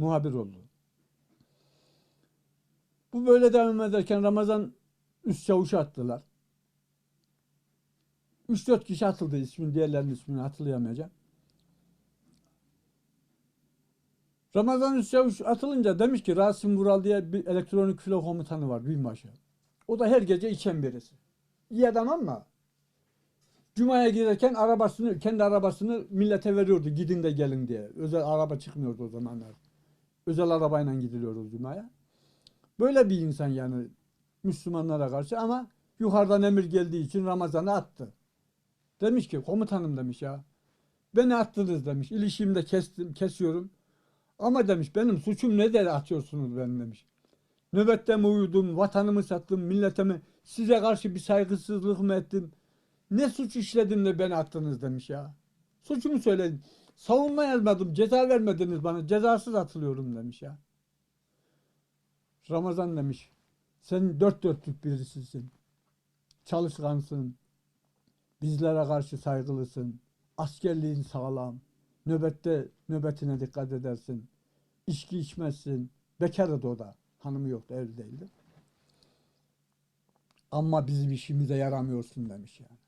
muhabir oldu. Bu böyle devam ederken Ramazan üst çavuşu attılar. 3-4 kişi atıldı ismini, diğerlerinin ismini hatırlayamayacağım. Ramazan üst çavuş atılınca demiş ki Rasim Vural diye bir elektronik filo komutanı var binbaşı. O da her gece içen birisi. İyi adam ama Cuma'ya giderken arabasını, kendi arabasını millete veriyordu gidin de gelin diye. Özel araba çıkmıyordu o zamanlar. Özel arabayla gidiliyordu Cuma'ya. Böyle bir insan yani Müslümanlara karşı ama yukarıdan emir geldiği için Ramazan'ı attı. Demiş ki komutanım demiş ya. Beni attınız demiş. İlişiğimi de kestim, kesiyorum. Ama demiş benim suçum ne de atıyorsunuz beni demiş. Nöbette mi uyudum, vatanımı sattım, milletimi size karşı bir saygısızlık mı ettim? Ne suç işledim de beni attınız demiş ya. Suçumu söyleyin. Savunma yazmadım, ceza vermediniz bana, cezasız atılıyorum demiş ya. Ramazan demiş, sen dört dörtlük birisisin. Çalışkansın, bizlere karşı saygılısın, askerliğin sağlam, nöbette nöbetine dikkat edersin, içki içmezsin, bekardı o da, hanımı yoktu, evli değildi. Ama bizim işimize yaramıyorsun demiş yani.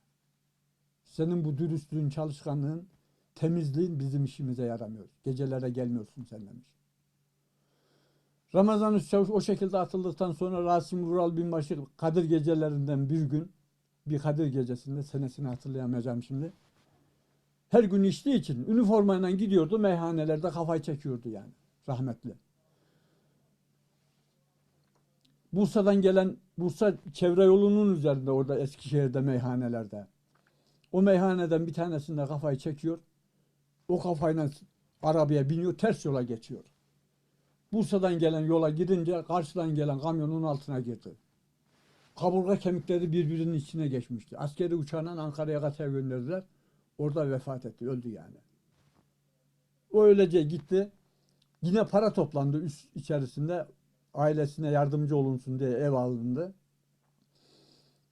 Senin bu dürüstlüğün, çalışkanlığın, temizliğin bizim işimize yaramıyor. Gecelere gelmiyorsun sen demiş. Ramazan Üstçavuş o şekilde atıldıktan sonra Rasim Vural Binbaşı Kadir gecelerinden bir gün, bir Kadir gecesinde senesini hatırlayamayacağım şimdi. Her gün içtiği için üniformayla gidiyordu meyhanelerde kafayı çekiyordu yani rahmetli. Bursa'dan gelen Bursa çevre yolunun üzerinde orada Eskişehir'de meyhanelerde. O meyhaneden bir tanesinde kafayı çekiyor. O kafayla arabaya biniyor ters yola geçiyor. Bursa'dan gelen yola gidince karşıdan gelen kamyonun altına girdi. Kaburga kemikleri birbirinin içine geçmişti. Askeri uçağla Ankara'ya kaçaya gönderdiler. Orada vefat etti. Öldü yani. O öylece gitti. Yine para toplandı üst içerisinde. Ailesine yardımcı olunsun diye ev alındı.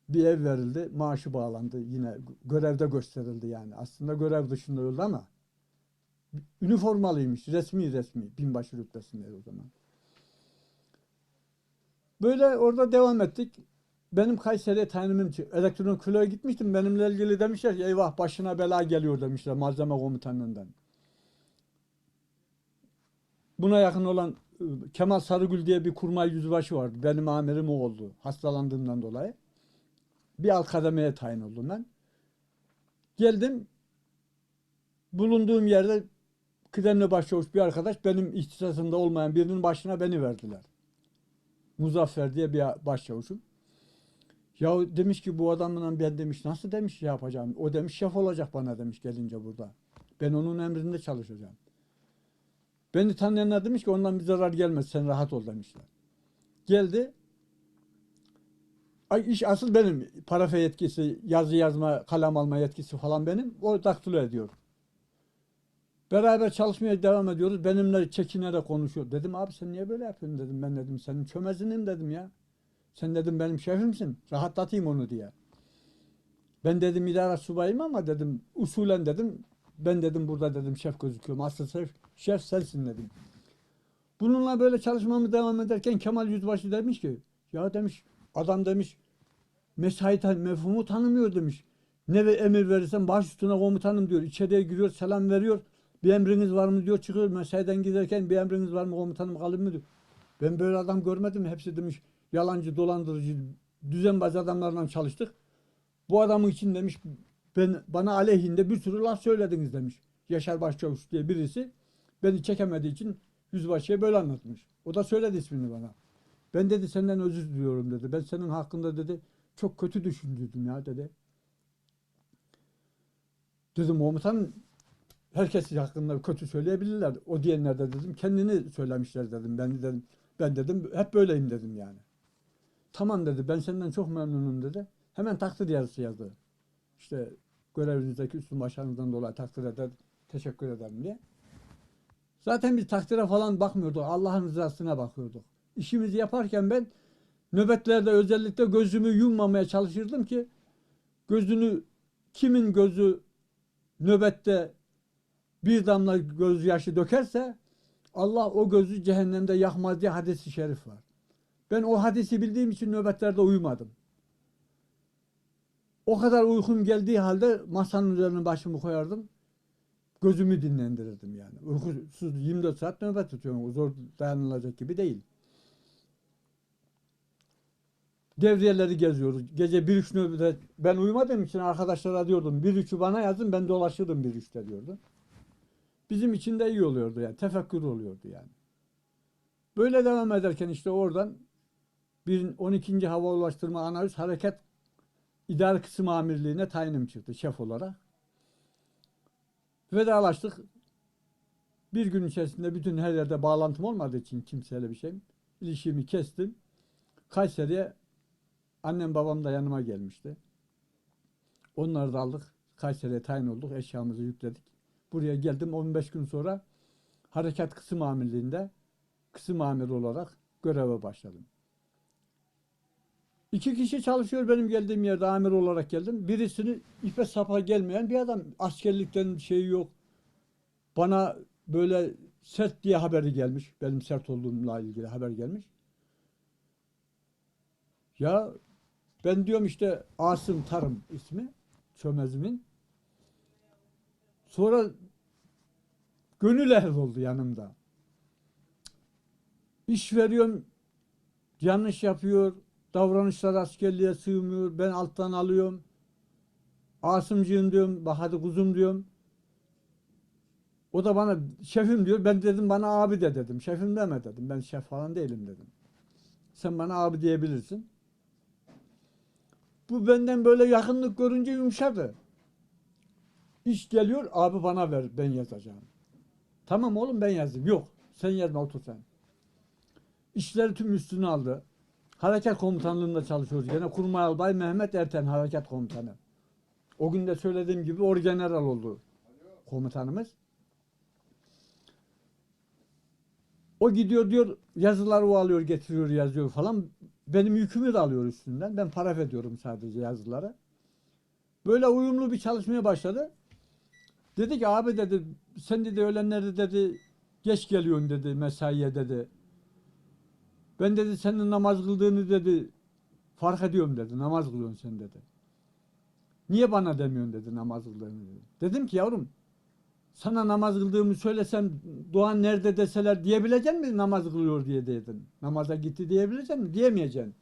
Bir ev verildi. Maaşı bağlandı. Yine görevde gösterildi yani. Aslında görev dışında öldü ama üniformalıymış. Resmi resmi. Binbaşı rütbesindeydi o zaman. Böyle orada devam ettik. Benim Kayseri'ye tayinimim. Elektronik filoya gitmiştim. Benimle ilgili demişler ki eyvah başına bela geliyor demişler malzeme komutanından. Buna yakın olan e, Kemal Sarıgül diye bir kurmay yüzbaşı vardı. Benim amirim o oldu. Hastalandığımdan dolayı. Bir alt kademeye tayin oldum ben. Geldim. Bulunduğum yerde kıdemli başçavuş bir arkadaş benim ihtisasımda olmayan birinin başına beni verdiler. Muzaffer diye bir başçavuşum. Ya demiş ki bu adamla ben demiş nasıl demiş şey yapacağım. O demiş şef olacak bana demiş gelince burada. Ben onun emrinde çalışacağım. Beni tanıyanlar demiş ki ondan bir zarar gelmez sen rahat ol demişler. Geldi. Ay iş asıl benim. Parafe yetkisi, yazı yazma, kalem alma yetkisi falan benim. O daktilo ediyor. Beraber çalışmaya devam ediyoruz. Benimle çekinerek konuşuyor. Dedim abi sen niye böyle yapıyorsun dedim. Ben dedim senin çömezinim dedim ya. Sen dedim benim şefimsin. Rahatlatayım onu diye. Ben dedim idare subayım ama dedim usulen dedim. Ben dedim burada dedim şef gözüküyorum. Asıl şef, şef sensin dedim. Bununla böyle çalışmamı devam ederken Kemal Yüzbaşı demiş ki ya demiş adam demiş mesai mefhumu tanımıyor demiş. Ne emir verirsen baş üstüne komutanım diyor. İçeriye giriyor selam veriyor. Bir emriniz var mı diyor çıkıyor. Mesaiden giderken bir emriniz var mı komutanım kalın mı diyor. Ben böyle adam görmedim. Hepsi demiş yalancı, dolandırıcı, düzenbaz adamlarla çalıştık. Bu adamın için demiş ben bana aleyhinde bir sürü laf söylediniz demiş. Yaşar Başçavuş diye birisi beni çekemediği için yüzbaşıya böyle anlatmış. O da söyledi ismini bana. Ben dedi senden özür diliyorum dedi. Ben senin hakkında dedi çok kötü düşündüydüm ya dedi. Dedim komutan herkes hakkında kötü söyleyebilirler. O diyenler de dedim kendini söylemişler dedim. Ben dedim ben dedim hep böyleyim dedim yani. Tamam dedi ben senden çok memnunum dedi. Hemen takdir yazısı yazdı. İşte görevinizdeki üstün başarınızdan dolayı takdir eder, teşekkür ederim diye. Zaten biz takdire falan bakmıyorduk. Allah'ın rızasına bakıyorduk. İşimizi yaparken ben nöbetlerde özellikle gözümü yummamaya çalışırdım ki gözünü kimin gözü nöbette bir damla gözyaşı dökerse Allah o gözü cehennemde yakmaz diye hadisi şerif var. Ben o hadisi bildiğim için nöbetlerde uyumadım. O kadar uykum geldiği halde masanın üzerine başımı koyardım. Gözümü dinlendirirdim yani. Uykusuz 24 saat nöbet tutuyorum. Zor dayanılacak gibi değil. Devriyeleri geziyoruz. Gece bir üç nöbet ben uyumadığım için arkadaşlara diyordum bir üçü bana yazın ben dolaşırım bir üçte diyordu. Bizim için de iyi oluyordu yani. Tefekkür oluyordu yani. Böyle devam ederken işte oradan bir 12. Hava Ulaştırma Analiz Hareket İdare Kısım Amirliği'ne tayinim çıktı şef olarak. Vedalaştık. Bir gün içerisinde bütün her yerde bağlantım olmadığı için kimseyle bir şeyim. ilişkimi kestim. Kayseri'ye annem babam da yanıma gelmişti. Onları da aldık. Kayseri'ye tayin olduk. Eşyamızı yükledik. Buraya geldim. 15 gün sonra Harekat Kısım Amirliği'nde kısım amiri olarak göreve başladım. İki kişi çalışıyor benim geldiğim yerde amir olarak geldim. Birisini ipe sapa gelmeyen bir adam. Askerlikten şeyi yok. Bana böyle sert diye haberi gelmiş. Benim sert olduğumla ilgili haber gelmiş. Ya ben diyorum işte Asım Tarım ismi çömezimin. Sonra gönül ehli oldu yanımda. İş veriyorum yanlış yapıyor. Davranışlar askerliğe sığmıyor. Ben alttan alıyorum. Asımcığım diyorum. Bak hadi kuzum diyorum. O da bana şefim diyor. Ben dedim bana abi de dedim. Şefim deme dedim. Ben şef falan değilim dedim. Sen bana abi diyebilirsin. Bu benden böyle yakınlık görünce yumuşadı. İş geliyor abi bana ver ben yazacağım. Tamam oğlum ben yazayım. Yok sen yazma otur sen. İşleri tüm üstüne aldı. Harekat komutanlığında çalışıyoruz. Gene Kurmay Albay Mehmet Erten harekat komutanı. O gün de söylediğim gibi orgeneral oldu komutanımız. O gidiyor diyor yazıları o alıyor getiriyor yazıyor falan. Benim yükümü de alıyor üstünden. Ben para veriyorum sadece yazıları. Böyle uyumlu bir çalışmaya başladı. Dedi ki abi dedi sen dedi öğlenlerde dedi geç geliyorsun dedi mesaiye dedi. Ben dedi senin namaz kıldığını dedi fark ediyorum dedi. Namaz kılıyorsun sen dedi. Niye bana demiyorsun dedi namaz kıldığını dedi. Dedim ki yavrum sana namaz kıldığımı söylesem Doğan nerede deseler diyebilecek mi namaz kılıyor diye dedim. Namaza gitti diyebilecek mi? Diyemeyeceksin.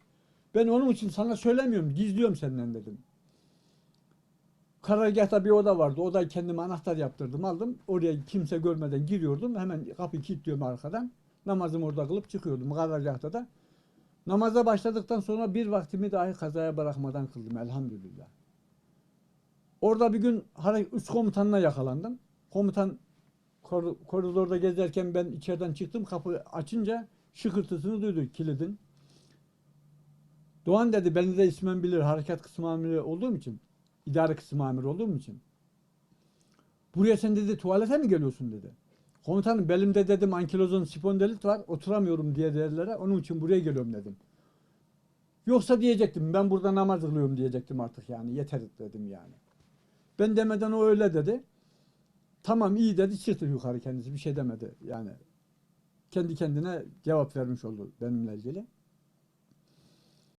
Ben onun için sana söylemiyorum. Gizliyorum senden dedim. Karargahta bir oda vardı. Odayı kendime anahtar yaptırdım aldım. Oraya kimse görmeden giriyordum. Hemen kapıyı kilitliyorum arkadan. Namazımı orada kılıp çıkıyordum karargahta da. Namaza başladıktan sonra bir vaktimi dahi kazaya bırakmadan kıldım elhamdülillah. Orada bir gün üst komutanına yakalandım. Komutan kor- koridorda gezerken ben içeriden çıktım. Kapı açınca şıkırtısını duydu kilidin. Doğan dedi beni de ismen bilir harekat kısmı olduğum için. İdare kısmı amiri olduğum için. Buraya sen dedi tuvalete mi geliyorsun dedi. Komutanım belimde dedim ankilozun spondilit var oturamıyorum diye derlere onun için buraya geliyorum dedim. Yoksa diyecektim ben burada namaz kılıyorum diyecektim artık yani yeter dedim yani. Ben demeden o öyle dedi. Tamam iyi dedi çıktı yukarı kendisi bir şey demedi yani. Kendi kendine cevap vermiş oldu benimle ilgili.